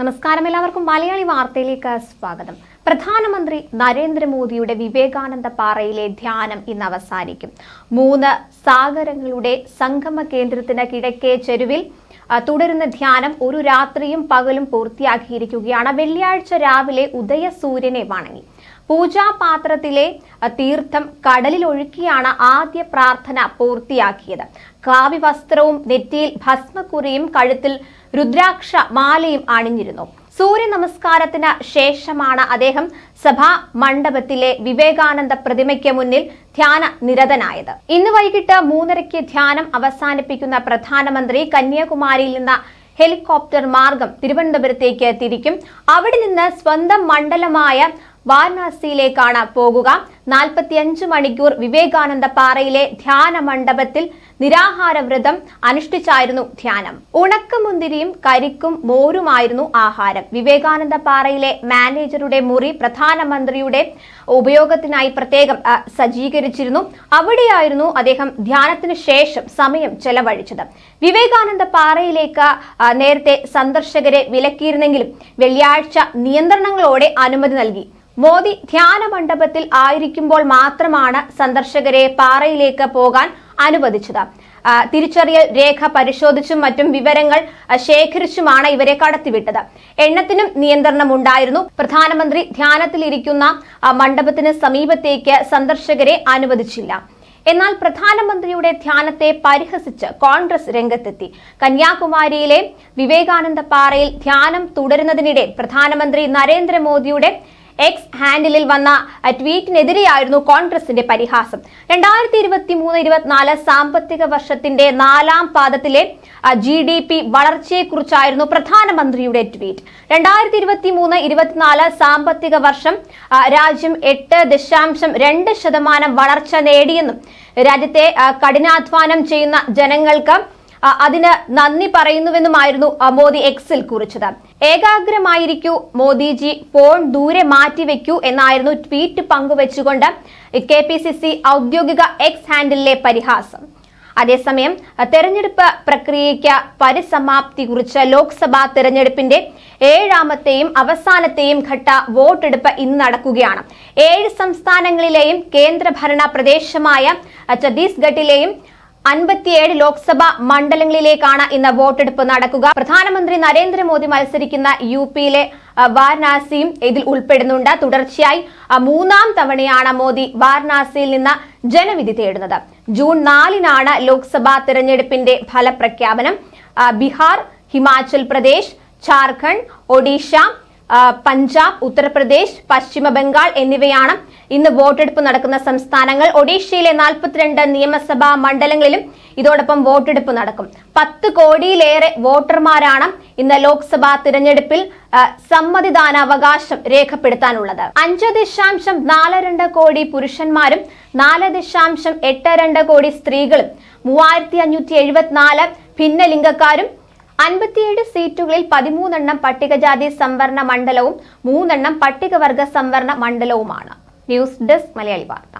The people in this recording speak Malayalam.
നമസ്കാരം എല്ലാവർക്കും. മലയാളി വാർത്തയിലേക്ക് സ്വാഗതം. പ്രധാനമന്ത്രി നരേന്ദ്രമോദിയുടെ വിവേകാനന്ദ പാറയിലെ ധ്യാനം ഇന്ന് അവസാനിക്കും. മൂന്ന് സാഗരങ്ങളുടെ സംഗമ കേന്ദ്രത്തിന് കിഴക്കേ ചെരുവിൽ തുടരുന്ന ധ്യാനം ഒരു രാത്രിയും പകലും പൂർത്തിയാക്കിയിരിക്കുകയാണ്. വെള്ളിയാഴ്ച രാവിലെ ഉദയ സൂര്യനെ വണങ്ങി. പൂജാപാത്രത്തിലെ തീർത്ഥം കടലിൽ ഒഴുക്കിയാണ് ആദ്യ പ്രാർത്ഥന പൂർത്തിയാക്കിയത്. കാവി വസ്ത്രവും നെറ്റിയിൽ ഭസ്മക്കുറിയും കഴുത്തിൽ രുദ്രാക്ഷ മാലയും അണിഞ്ഞിരുന്നു. സൂര്യ നമസ്കാരത്തിന് ശേഷമാണ് അദ്ദേഹം സഭാ മണ്ഡപത്തിലെ വിവേകാനന്ദ പ്രതിമയ്ക്ക് മുന്നിൽ ധ്യാന നിരതനായത്. ഇന്ന് വൈകിട്ട് മൂന്നരയ്ക്ക് ധ്യാനം അവസാനിപ്പിക്കുന്ന പ്രധാനമന്ത്രി കന്യാകുമാരിയിൽ നിന്ന് ഹെലികോപ്റ്റർ മാർഗം തിരുവനന്തപുരത്തേക്ക് തിരിക്കും അവിടെ നിന്ന് സ്വന്തം മണ്ഡലമായ വാരണാസിയിലേക്കാണ് പോകുക. നാൽപ്പത്തിയഞ്ച് മണിക്കൂർ വിവേകാനന്ദ പാറയിലെ ധ്യാന മണ്ഡപത്തിൽ നിരാഹാര വ്രതം അനുഷ്ഠിച്ചായിരുന്നു ധ്യാനം. ഉണക്കമുന്തിരിയും കരിക്കും മോരുമായിരുന്നു ആഹാരം. വിവേകാനന്ദ പാറയിലെ മാനേജറുടെ മുറി പ്രധാനമന്ത്രിയുടെ ഉപയോഗത്തിനായി പ്രത്യേകം സജ്ജീകരിച്ചിരുന്നു. അവിടെയായിരുന്നു അദ്ദേഹം ധ്യാനത്തിന് ശേഷം സമയം ചെലവഴിച്ചത്. വിവേകാനന്ദ പാറയിലേക്ക് നേരത്തെ സന്ദർശകരെ വിലക്കിയിരുന്നെങ്കിലും വെള്ളിയാഴ്ച നിയന്ത്രണങ്ങളോടെ അനുമതി നൽകി. മോദി ധ്യാന മണ്ഡപത്തിൽ ആയിരിക്കുമ്പോൾ മാത്രമാണ് സന്ദർശകരെ പാറയിലേക്ക് പോകാൻ അനുവദിച്ചത്. തിരിച്ചറിയൽ രേഖ പരിശോധിച്ചും മറ്റും വിവരങ്ങൾ ശേഖരിച്ചുമാണ് ഇവരെ കടത്തിവിട്ടത്. എണ്ണത്തിനും നിയന്ത്രണം ഉണ്ടായിരുന്നു പ്രധാനമന്ത്രി ധ്യാനത്തിലിരിക്കുന്ന മണ്ഡപത്തിന് സമീപത്തേക്ക് സന്ദർശകരെ അനുവദിച്ചില്ല. എന്നാൽ പ്രധാനമന്ത്രിയുടെ ധ്യാനത്തെ പരിഹസിച്ച് കോൺഗ്രസ് രംഗത്തെത്തി. കന്യാകുമാരിയിലെ വിവേകാനന്ദ പാറയിൽ ധ്യാനം തുടരുന്നതിനിടെ പ്രധാനമന്ത്രി നരേന്ദ്രമോദിയുടെ എക്സ് ഹാൻഡിലിൽ വന്ന ട്വീറ്റിനെതിരെയായിരുന്നു കോൺഗ്രസിന്റെ പരിഹാസം. രണ്ടായിരത്തി ഇരുപത്തി മൂന്ന് ഇരുപത്തിനാല് സാമ്പത്തിക വർഷത്തിന്റെ നാലാം പാദത്തിലെ ജി ഡി പി വളർച്ചയെക്കുറിച്ചായിരുന്നു പ്രധാനമന്ത്രിയുടെ ട്വീറ്റ്. രണ്ടായിരത്തി ഇരുപത്തി മൂന്ന് ഇരുപത്തിനാല് സാമ്പത്തിക വർഷം രാജ്യം എട്ട് ദശാംശം രണ്ട് ശതമാനം വളർച്ച നേടിയെന്നും രാജ്യത്തെ കഠിനാധ്വാനം ചെയ്യുന്ന ജനങ്ങൾക്ക് അതിന് നന്ദി പറയുന്നുവെന്നുമായിരുന്നു മോദി എക്സിൽ കുറിച്ചത്. ഏകാഗ്രമായിരിക്കൂ മോദിജി ഫോൺ ദൂരെ മാറ്റിവെക്കൂ എന്നായിരുന്നു ട്വീറ്റ് പങ്കുവെച്ചുകൊണ്ട് കെ പി സി സി ഔദ്യോഗിക എക്സ് ഹാൻഡിലെ പരിഹാസം. അതേസമയം തെരഞ്ഞെടുപ്പ് പ്രക്രിയയ്ക്ക് പരിസമാപ്തി കുറിച്ച ലോക്സഭാ തെരഞ്ഞെടുപ്പിന്റെ ഏഴാമത്തെയും അവസാനത്തെയും ഘട്ട വോട്ടെടുപ്പ് ഇന്ന് നടക്കുകയാണ്. ഏഴ് സംസ്ഥാനങ്ങളിലെയും കേന്ദ്രഭരണ പ്രദേശമായ ഛത്തീസ്ഗഡിലെയും അൻപത്തിയേഴ് ലോക്സഭാ മണ്ഡലങ്ങളിലേക്കാണ് ഇന്ന് വോട്ടെടുപ്പ് നടക്കുക. പ്രധാനമന്ത്രി നരേന്ദ്രമോദി മത്സരിക്കുന്ന യു പിയിലെ വാരണാസിയും ഇതിൽ ഉൾപ്പെടുന്നുണ്ട്. തുടർച്ചയായി മൂന്നാം തവണയാണ് മോദി വാരണാസിയിൽ നിന്ന് ജനവിധി തേടുന്നത്. ജൂൺ നാലിനാണ് ലോക്സഭാ തിരഞ്ഞെടുപ്പിന്റെ ഫലപ്രഖ്യാപനം. ബീഹാർ ഹിമാചൽ പ്രദേശ് ജാർഖണ്ഡ് ഒഡീഷ പഞ്ചാബ് ഉത്തർപ്രദേശ് പശ്ചിമ ബംഗാൾ എന്നിവയാണ് ഇന്ന് വോട്ടെടുപ്പ് നടക്കുന്ന സംസ്ഥാനങ്ങൾ. ഒഡീഷയിലെ നാൽപ്പത്തിരണ്ട് നിയമസഭാ മണ്ഡലങ്ങളിലും ഇതോടൊപ്പം വോട്ടെടുപ്പ് നടക്കും. പത്ത് കോടിയിലേറെ വോട്ടർമാരാണ് ഇന്ന് ലോക്സഭാ തിരഞ്ഞെടുപ്പിൽ സമ്മതിദാനാവകാശം രേഖപ്പെടുത്താനുള്ളത്. അഞ്ച് ദശാംശം നാല് രണ്ട് കോടി പുരുഷന്മാരും നാല് ദശാംശം എട്ട് രണ്ട് കോടി സ്ത്രീകളും മൂവായിരത്തി അഞ്ഞൂറ്റി എഴുപത്തിനാല് ഭിന്നലിംഗക്കാരും അൻപത്തിയേഴ് സീറ്റുകളിൽ പതിമൂന്നെണ്ണം പട്ടികജാതി സംവരണ മണ്ഡലവും മൂന്നെണ്ണം പട്ടികവർഗ സംവരണ മണ്ഡലവുമാണ്. ന്യൂസ് ഡെസ്ക് മലയാളി വാർത്ത.